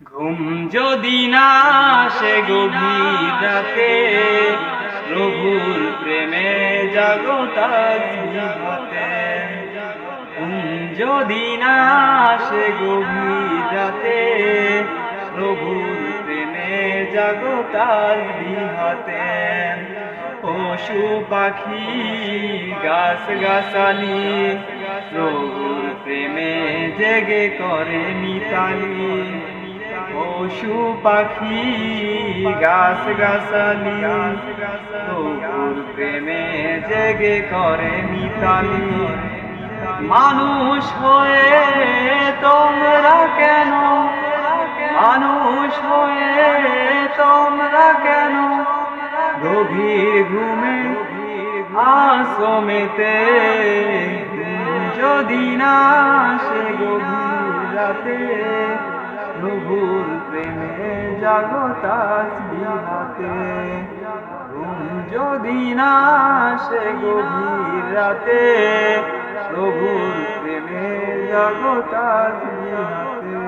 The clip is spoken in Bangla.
ঘুম যদি না সে গভীর রাতে, প্রভুর প্রেমে জাগতার হাতে ঘুম যদি না সে গভীর রাতে, প্রভুর প্রেমে জাগতার বিহাতে পশু পাখি গাছ গাছালি প্রভুর প্রেমে জেগে করে মিতালি। পশু পাখি, গাছ গাছালি প্রেমে জেগে করে মিতালি। মানুষ হয়ে তোমরা কেন? মানুষ হয়ে তোমরা কেন? গভীর ঘুমে আসমেতে যদি না সে গভীর প্রভুর প্রেমে জাগতাস বিহাতে। ঘুম যদি না সে গভীর রাতে প্রভুর প্রেমে জাগতাস বিহাতে।